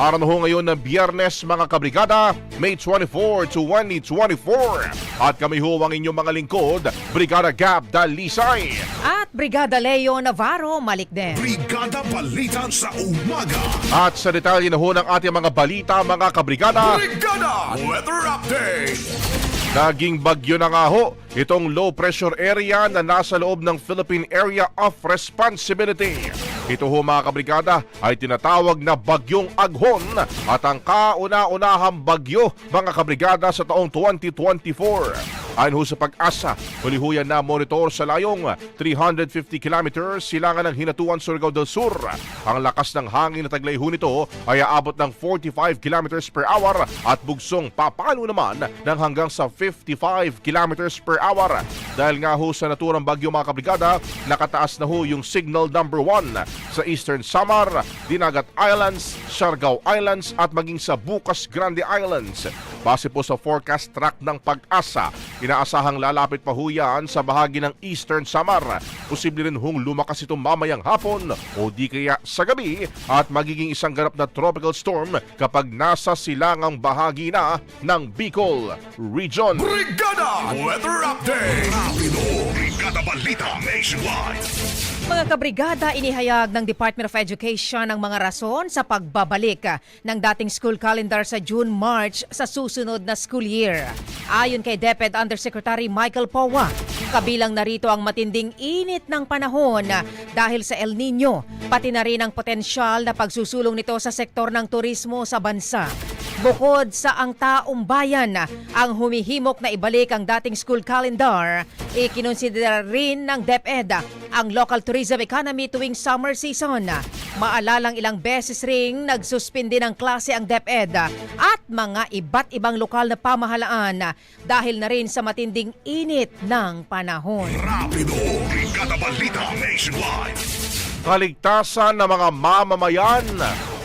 Araw na ho ngayon ng biyernes mga kabrigada, May 24 to 2024. At kami ho ang inyong mga lingkod, Brigada Gab Dalisay. At Brigada Leo Navarro Malikden. Brigada Balita sa Umaga. At sa detalye na ho ng ating mga balita mga kabrigada, Brigada Weather Update. Naging bagyo na nga ho itong low pressure area na nasa loob ng Philippine Area of Responsibility. Ito ho mga kabrigada ay tinatawag na bagyong aghon at ang kauna-unahang bagyo mga kabrigada sa taong 2024. Ayon ho sa pag-asa, huli ho yan na monitor sa layong 350 kilometers silangan ng Hinatuan, Surigao del Sur. Ang lakas ng hangin na taglay ho nito ay aabot ng 45 kilometers per hour at bugsong papalo naman ng hanggang sa 55 kilometers per hour. Dahil nga ho sa naturang bagyo mga kabrigada, nakataas na ho yung signal number 1 sa Eastern Samar, Dinagat Islands, Siargao Islands at maging sa Bukas Grande Islands. Base po sa forecast track ng pag-asa, inaasahang lalapit pa ho yan sa bahagi ng Eastern Samar. Posible rin hong lumakas ito mamayang hapon o di kaya sa gabi at magiging isang ganap na tropical storm kapag nasa silangang bahagi na ng Bicol Region. Brigada Weather Update. Rapido. Brigada Balita Nationwide. Mga kabrigada, inihayag ng Department of Education ang mga rason sa pagbabalik ng dating school calendar sa June-March sa susunod na school year. Ayon kay DepEd Undersecretary Michael Powa, kabilang narito ang matinding init ng panahon ah, dahil sa El Nino, pati na rin ang potensyal na pagsusulong nito sa sektor ng turismo sa bansa. Bukod sa ang taong bayan ang humihimok na ibalik ang dating school calendar, ikinonsidera rin ng DepEd ang local tourism economy tuwing summer season. Maalalang ilang beses ring nagsuspindi ng klase ang DepEd at mga iba't ibang lokal na pamahalaan dahil na rin sa matinding init ng panahon. Rapido. Brigada Balita Nationwide. Kaligtasan ng mga mamamayan.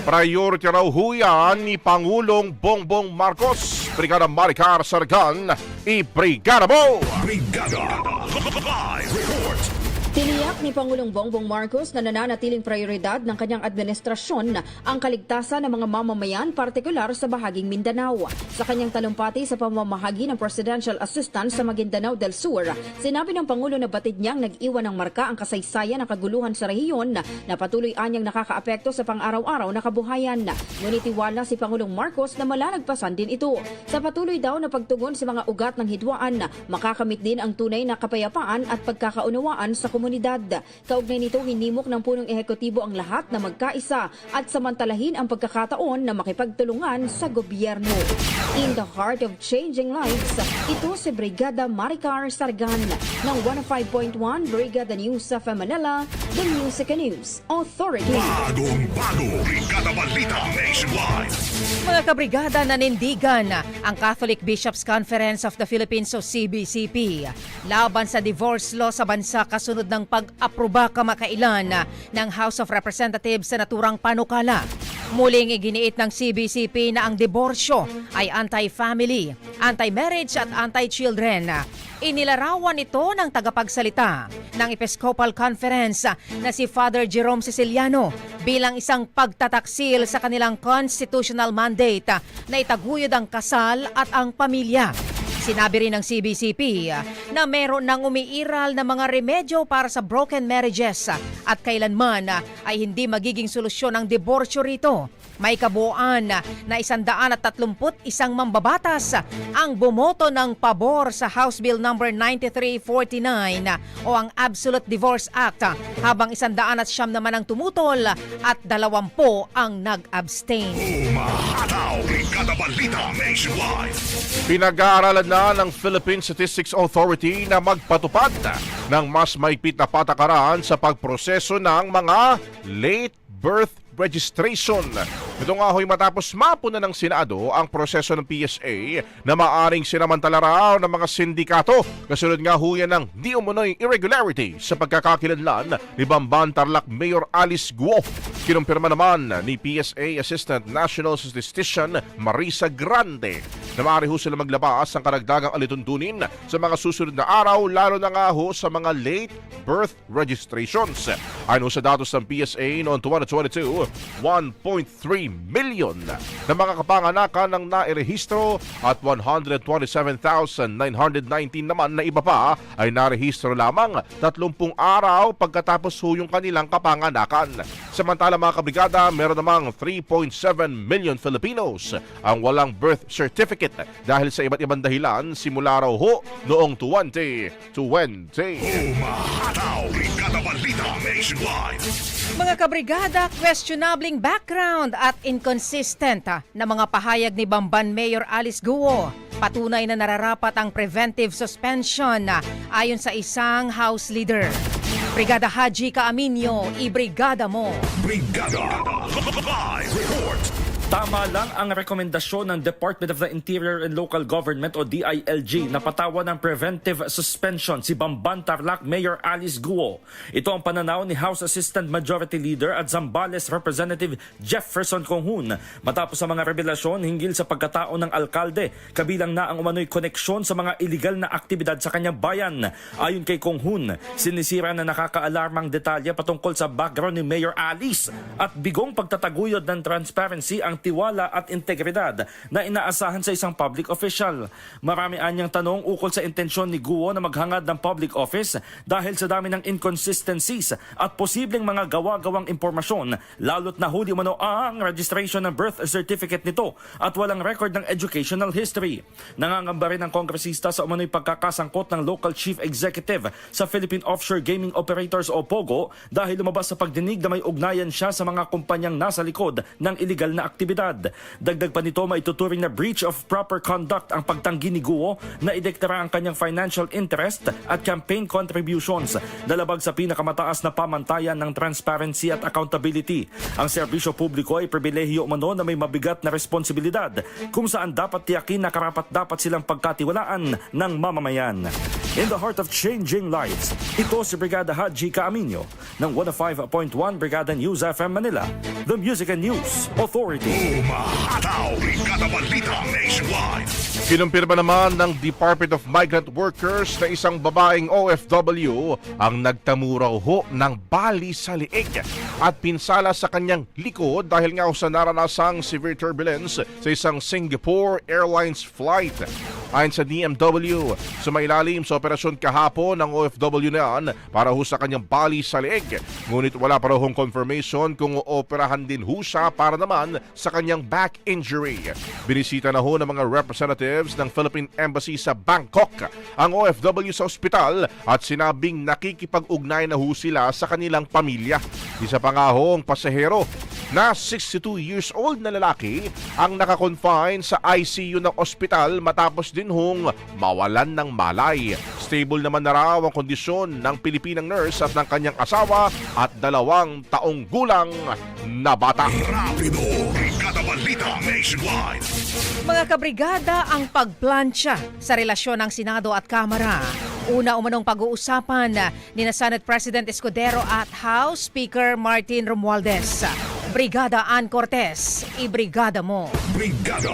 Priority raw ho yan ni Pangulong Bongbong Marcos. Brigada Maricar Sargan, i-brigada mo! Brigada. Live report. Tiniyak ni Pangulong Bongbong Marcos na nananatiling prioridad ng kanyang administrasyon ang kaligtasan ng mga mamamayan, partikular sa bahaging Mindanao. Sa kanyang talumpati sa pamamahagi ng Presidential Assistance sa Maguindanao del Sur, sinabi ng Pangulo na batid niyang nag-iwan ng marka ang kasaysayan ng kaguluhan sa rehiyon na patuloy anyang nakakaapekto sa pang-araw-araw na kabuhayan. Ngunit tiwala si Pangulong Marcos na malalagpasan din ito. Sa patuloy daw na pagtugon sa mga ugat ng hidwaan, makakamit din ang tunay na kapayapaan at pagkakaunawaan sa komunidad. Kaugnay nito, hinimok ng punong ehekutibo ang lahat na magkaisa at samantalahin ang pagkakataon na makipagtulungan sa gobyerno. In the heart of changing lives, ito si Brigada Maricar Sargan ng 105.1 Brigada News sa Manila, The Music and News Authority. Bagong bago. Brigada Balita Nationwide. Mga kabrigada nanindigan ang Catholic Bishops Conference of the Philippines o CBCP laban sa divorce law sa bansa kasunod ng pag-aproba kamakailan ng House of Representatives sa naturang panukala. Muling iginiit ng CBCP na ang diborsyo ay anti-family, anti-marriage at anti-children. Inilarawan ito ng tagapagsalita ng Episcopal Conference na si Father Jerome Siciliano bilang isang pagtataksil sa kanilang constitutional mandate na itaguyod ang kasal at ang pamilya. Sinabi rin ng CBCP na meron ng umiiral na mga remedyo para sa broken marriages at kailanman ay hindi magiging solusyon ang diborsyo rito. May kabuuan na isandaan at tatlumput isang mambabatas ang bumoto ng pabor sa House Bill number 9349 o ang Absolute Divorce Act habang isandaan at siyam naman ang tumutol at dalawampo ang nag-abstain. Pinag-aaralan na ng Philippine Statistics Authority na magpatupad ng mas maigpit na patakaran sa pagproseso ng mga late birth registration. Ito nga ho'y matapos mapuna ng Senado ang proseso ng PSA na maaring sinamantala raw ng mga sindikato. Kasunod nga ho yan ng di umunoy irregularity sa pagkakakilanlan ni Bamban Tarlac Mayor Alice Guo. Kinumpirma naman ni PSA Assistant National Statistician Marisa Grande na maaari ho sila maglabas ng karagdagang alituntunin sa mga susunod na araw lalo na nga ho sa mga late birth registrations. Ayon sa datos ng PSA noong 2022, 1.3 million na mga kapanganakan ang nairehistro at 127,919 naman na iba pa ay narehistro lamang 30 araw pagkatapos ho yung kanilang kapanganakan. Samantala mga kabrigada, meron namang 3.7 million Filipinos ang walang birth certificate dahil sa iba't ibang dahilan simula raw ho noong 2020. Umahataw! Brigada Nationwide! Mga kabrigada, questionabling background at inconsistent ah, na mga pahayag ni Bamban Mayor Alice Guo. Patunay na nararapat ang preventive suspension ah, ayon sa isang House Leader. Brigada Haji Kaaminyo, ibrigada mo. Brigada! Live report! Tama lang ang rekomendasyon ng Department of the Interior and Local Government o DILG na patawan ng preventive suspension si Bamban Tarlac Mayor Alice Guo. Ito ang pananaw ni House Assistant Majority Leader at Zambales Representative Jefferson Conghun matapos sa mga revelasyon hinggil sa pagkatao ng alkalde kabilang na ang umano'y koneksyon sa mga iligal na aktibidad sa kanyang bayan. Ayon kay Conghun, sinisira na nakakaalarmang detalye patungkol sa background ni Mayor Alice at bigong pagtataguyod ng transparency ang tiwala at integridad na inaasahan sa isang public official. Marami anyang tanong ukol sa intensyon ni Guo na maghangad ng public office dahil sa dami ng inconsistencies at posibleng mga gawa-gawang impormasyon lalo't nahuli umano ang registration ng birth certificate nito at walang record ng educational history. Nangangamba rin ang kongresista sa umano'y pagkakasangkot ng local chief executive sa Philippine Offshore Gaming Operators o POGO dahil lumabas sa pagdinig na may ugnayan siya sa mga kumpanyang nasa likod ng illegal na aktibidad. Dagdag pa nito maituturing na breach of proper conduct ang pagtanggi ni Guo na ideklara ang kanyang financial interest at campaign contributions dalabag sa pinakamataas na pamantayan ng transparency at accountability. Ang serbisyo publiko ay pribilehiyo umano na may mabigat na responsibilidad kung saan dapat tiyakin na karapat dapat silang pagkatiwalaan ng mamamayan. In the heart of changing lives, ito si Brigada Haji Kaaminyo ng 105.1 Brigada News FM Manila, the Music and News Authority. Umahataw! Brigada Balita Nationwide! Kinumpirma naman ng Department of Migrant Workers na isang babaeng OFW ang nagtamuraw ho ng bali sa liig at pinsala sa kanyang likod dahil nga sa naranasang severe turbulence sa isang Singapore Airlines flight. Ayon sa DMW, sumailalim sa operasyon kahapon ng OFW na yan para ho sa kanyang bali sa liig. Ngunit wala pa raw hong confirmation kung operahan din ho siya para naman sa kanyang back injury. Binisita na ho ng mga representatives ng Philippine Embassy sa Bangkok ang OFW sa ospital at sinabing nakikipag-ugnay na ho sila sa kanilang pamilya. Isa pa nga ho ang pasahero na 62 years old na lalaki ang nakakonfine sa ICU ng ospital matapos din hong mawalan ng malay. Stable naman na raw ang kondisyon ng Pilipinang nurse at ng kanyang asawa at dalawang taong gulang na bata. Rapido! Brigada Balita Nationwide! Mga kabrigada, ang pagplansya sa relasyon ng Senado at Kamara. Una umanong pag-uusapan ni na Senate President Escudero at House Speaker Martin Romualdez. Brigada Ann Cortez, ibrigada mo. Brigada!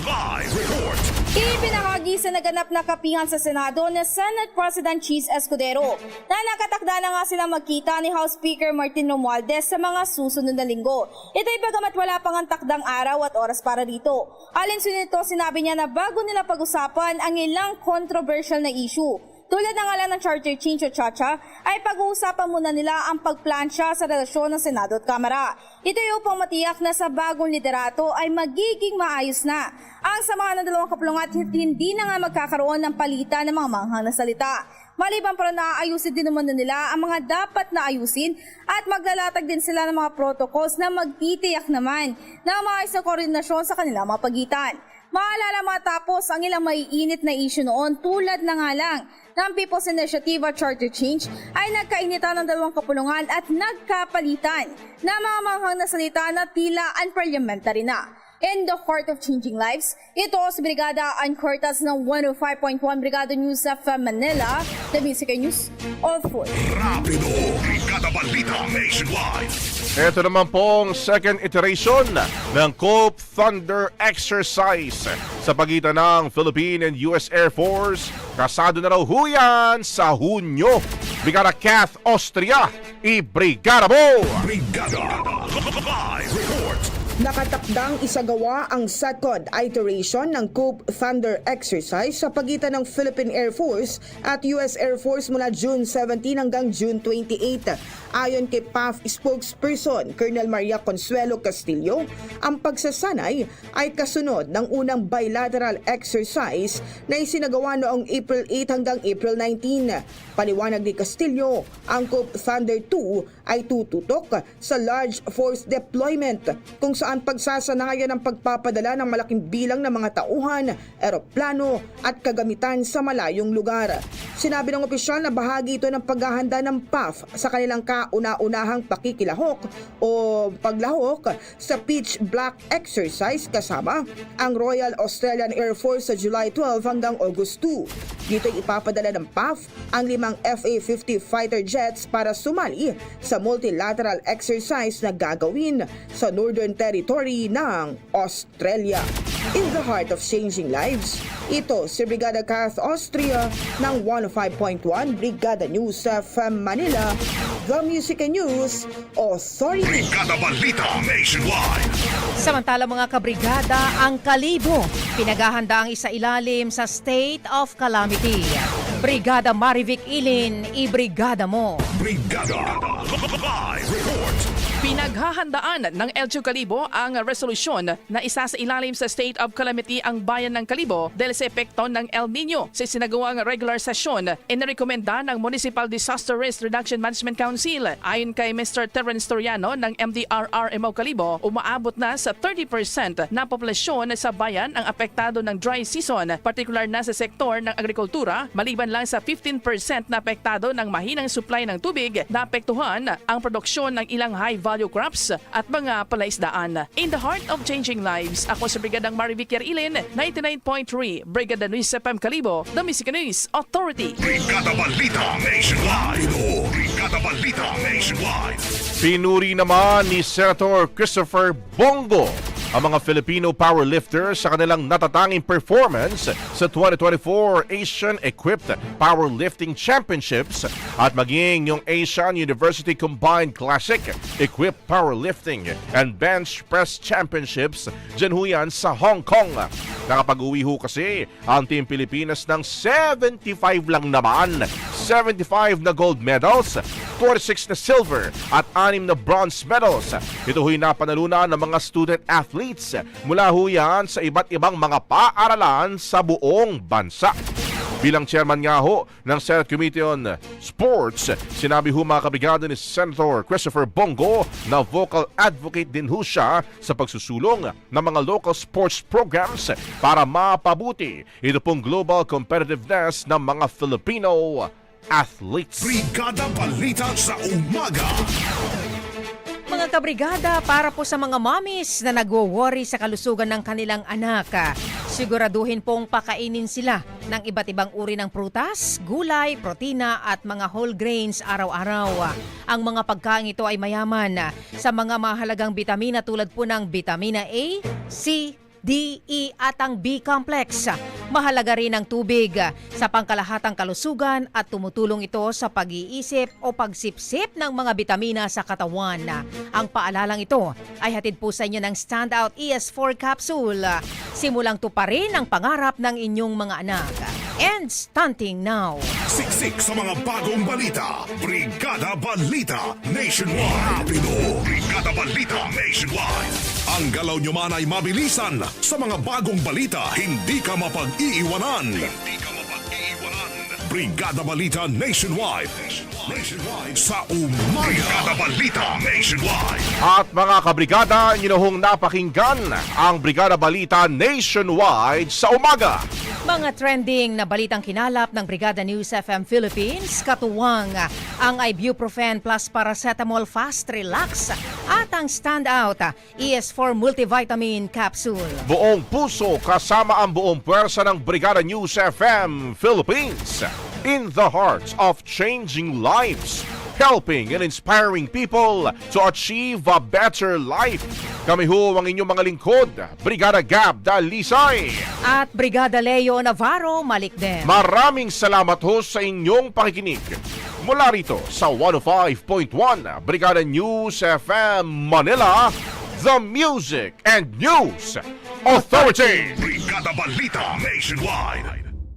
Live report! Ibinahagi sa naganap na kapihan sa Senado ni Senate President Cheese Escudero na nakatakda na nga silang magkita ni House Speaker Martin Romualdez sa mga susunod na linggo. Ito'y bagamat wala pang ang takdang araw at oras para dito. Alinsunod nito, sinabi niya na bago nila pag-usapan ang ilang controversial na issue. Tulad ng alam ng charter change o chacha, ay pag-uusapan muna nila ang pagplansya sa relasyon ng Senado at Kamara. Ito ay upang matiyak na sa bagong liderato ay magiging maayos na ang samahan ng dalawang kapulungan at hindi na nga magkakaroon ng palitan ng mga manghang na salita. Maliban para naaayusin din naman na nila ang mga dapat na ayusin at maglalatag din sila ng mga protocols na magtitiyak naman na maayos na koordinasyon sa kanilang mga pagitan. Maalala matapos ang ilang maiinit na issue noon tulad na nga lang ng People's Initiative at Charter Change ay nagkainitan ng dalawang kapulungan at nagkapalitan na mga manghang na salita na tila unparliamentary na. In the heart of changing lives, ito si Brigada Ancortas ng 105.1 Brigada News FM Manila, the Music News Authority. Rapido! Brigada Balita Nationwide! Ito naman pong second iteration ng Cope Thunder Exercise sa pagitan ng Philippine and US Air Force. Kasado na raw huyan sa Hunyo. Brigada Kath Austria, i-brigada mo! Brigada! Live report! Nakatakdang isagawa ang second iteration ng Coop Thunder exercise sa pagitan ng Philippine Air Force at US Air Force mula June 17 hanggang June 28. Ayon kay PAF spokesperson Colonel Maria Consuelo Castillo, ang pagsasanay ay kasunod ng unang bilateral exercise na isinagawa noong April 8 hanggang April 19. Paliwanag ni Castillo, ang Coop Thunder 2 ay tututok sa large force deployment kung saan pagsasanayan ang pagpapadala ng malaking bilang ng mga tauhan, eroplano at kagamitan sa malayong lugar. Sinabi ng opisyal na bahagi ito ng paghahanda ng PAF sa kanilang kauna-unahang pakikilahok o paglahok sa Pitch Black exercise kasama ang Royal Australian Air Force sa July 12 hanggang August 2. Dito ipapadala ng PAF ang limang FA-50 fighter jets para sumali sa multilateral exercise na gagawin sa Northern Territory ng Australia. In the heart of changing lives, ito si Brigada Kath Austria ng 105.1 Brigada News FM Manila, The Music and News Authority. Brigada Balita Nationwide. Samantala mga kabrigada, ang Kalibo, pinaghahanda ang isa ilalim sa state of calamity. Brigada Marivic Ilin, i-brigada mo. Brigada. Live report. Pinaghahandaan ng LGU Kalibo ang resolusyon na isa sa ilalim sa state of calamity ang bayan ng Kalibo dahil sa epekto ng El Nino. Sa sinagawang regular session, inirekomenda ng Municipal Disaster Risk Reduction Management Council. Ayon kay Mr. Terence Toriano ng MDRRMO Kalibo, umaabot na sa 30% na populasyon sa bayan ang apektado ng dry season, particular na sa sektor ng agrikultura, maliban lang sa 15% na apektado ng mahinang supply ng tubig na apektuhan ang produksyon ng ilang high-value crops at mga palaisdaan. In the heart of changing lives, ako si Brigadang Marivic Ilin, 99.3 Brigada News FM Kalibo, The Music News Authority. Brigada Balita Nationwide. Brigada Balita Nationwide. Pinuri naman ni Senator Christopher Bongo ang mga Filipino powerlifters sa kanilang natatanging performance sa 2024 Asian Equipped Powerlifting Championships at maging yung Asian University Combined Classic Equipped Powerlifting and Bench Press Championships dyan ho yan sa Hong Kong. Nakapag-uwi ho kasi ang Team Pilipinas ng 75 lang naman. 75 na gold medals, 46 na silver at 6 na bronze medals. Ito ho'y napanalunan ng mga student athletes mula ho yan sa iba't ibang mga paaralan sa buong bansa. Bilang chairman nga ho ng Senate Committee on Sports, sinabi ho mga kabrigada ni Senator Christopher Bongo na vocal advocate din ho siya sa pagsusulong ng mga local sports programs para mapabuti ito pong global competitiveness ng mga Filipino athletes. Brigada Balita sa umaga. Mga kabrigada, para po sa mga mommies na nagwo-worry sa kalusugan ng kanilang anak, ah, siguraduhin pong pakainin sila ng iba't ibang uri ng prutas, gulay, protina at mga whole grains araw-araw. Ang mga pagkain ito ay mayaman ah, sa mga mahalagang bitamina tulad po ng vitamina A, C, D, E at ang B-complex. Mahalaga rin ang tubig sa pangkalahatang kalusugan at tumutulong ito sa pag-iisip o pagsipsip ng mga bitamina sa katawan. Ang paalalang ito ay hatid po sa inyo ng Standout ES4 capsule. Simulang tuparin ang pangarap ng inyong mga anak. And stunting now. Siksik sa mga bagong balita. Brigada Balita Nationwide. Rapido. Brigada Balita Nationwide. Ang galaw nyo man ay mabilisan. Sa mga bagong balita, hindi ka mapag-iiwanan. Hindi ka mapag-iiwanan. Brigada Balita Nationwide. Nationwide. Sa umaga. Brigada Balita Nationwide. At mga kabrigada, inyong napakinggan ang Brigada Balita Nationwide sa umaga. Mga trending na balitang kinalap ng Brigada News FM Philippines, katuwang ang ibuprofen plus paracetamol fast relax at ang standout ES4 multivitamin capsule. Buong puso kasama ang buong pwersa ng Brigada News FM Philippines in the heart of changing lives. Helping and inspiring people to achieve a better life. Kami ho ang inyong mga lingkod, Brigada Gab Dalisay. At Brigada Leo Navarro Malikden. Maraming salamat ho sa inyong pakikinig. Mula rito sa 105.1 Brigada News FM Manila, the Music and News Authority. Brigada Balita Nationwide.